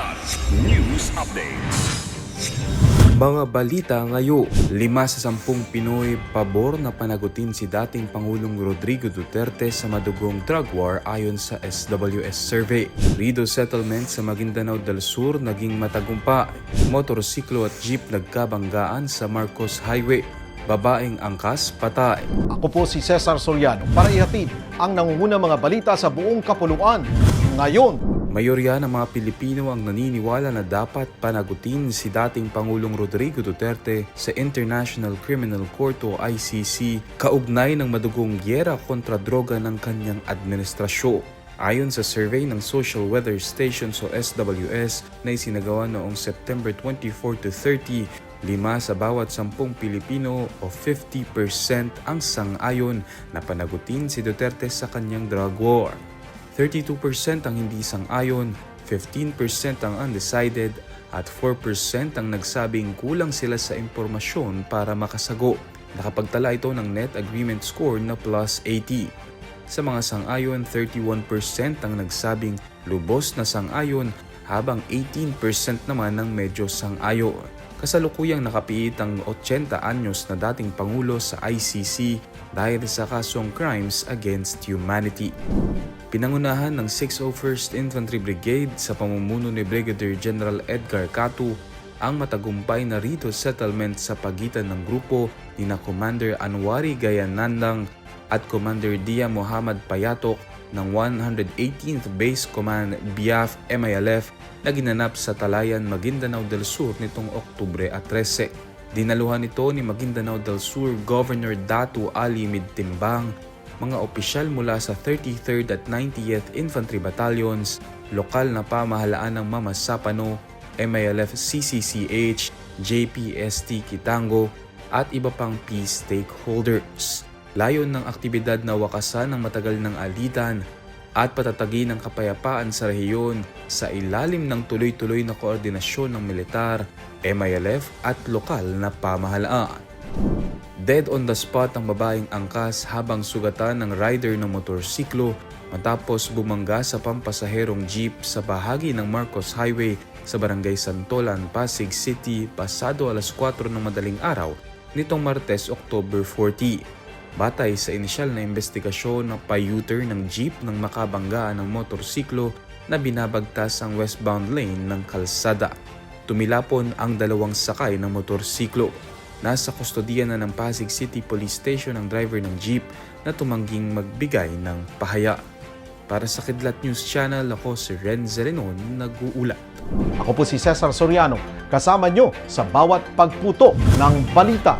Kilat News Updates. Mga balita ngayon, lima sa sampung Pinoy pabor na panagutin si dating Pangulong Rodrigo Duterte sa madugong drug war ayon sa SWS survey. Rido settlement sa Maguindanao del Sur naging matagumpay. Motorsiklo at jeep nagkabanggaan sa Marcos Highway. Babaeng angkas patay. Ako po si Cesar Soriano para ihatid ang nangungunang mga balita sa buong kapuluan. Ngayon, Mayorya ng mga Pilipino ang naniniwala na dapat panagutin si dating Pangulong Rodrigo Duterte sa International Criminal Court o ICC kaugnay ng madugong gyera kontra droga ng kanyang administrasyon. Ayon sa survey ng Social Weather Station o SWS na isinagawa noong September 24 to 30, lima sa bawat sampung Pilipino o 50% ang sang-ayon na panagutin si Duterte sa kanyang drug war. 32% ang hindi sang-ayon, 15% ang undecided, at 4% ang nagsabing kulang sila sa impormasyon para makasago. Nakapagtala ito ng net agreement score na plus 80. Sa mga sang-ayon, 31% ang nagsabing lubos na sang-ayon habang 18% naman ang medyo sang-ayon. Kasalukuyang nakapiit ang 80 anyos na dating Pangulo sa ICC dahil sa kasong crimes against humanity. Pinangunahan ng 601st Infantry Brigade sa pamumuno ni Brigadier General Edgar Catu ang matagumpay na rito settlement sa pagitan ng grupo ni na Commander Anwari Gayanandang at Commander Dia Muhammad Payatok ng 118th Base Command BIAF MILF na ginanap sa Talayan, Maguindanao del Sur nitong Oktubre at 13. Dinaluhan ito ni Maguindanao del Sur Governor Datu Ali Midtimbang, mga opisyal mula sa 33rd at 90th Infantry Battalions, lokal na pamahalaan ng Mama Sapano, MILF CCCH, JPST Kitango, at iba pang peace stakeholders. Layon ng aktibidad na wakasan ng matagal ng alitan at patatagin ng kapayapaan sa rehiyon sa ilalim ng tuloy-tuloy na koordinasyon ng militar, MILF at lokal na pamahalaan. Dead on the spot ang babaeng angkas habang sugatan ng rider ng motorsiklo matapos bumangga sa pampasaherong jeep sa bahagi ng Marcos Highway sa Barangay Santolan, Pasig City pasado alas 4 ng madaling araw nitong Martes, October 40. Batay sa inisyal na investigasyon na payuter ng jeep ng makabanggaan ng motorsiklo na binabagtas ang westbound lane ng kalsada. Tumilapon ang dalawang sakay ng motorsiklo. Nasa kustodiya na ng Pasig City Police Station ang driver ng jeep na tumangging magbigay ng pahaya. Para sa Kidlat News Channel, ako si Ren Zelenon, nag-uulat. ako po si Cesar Soriano, kasama nyo sa bawat pagputo ng balita.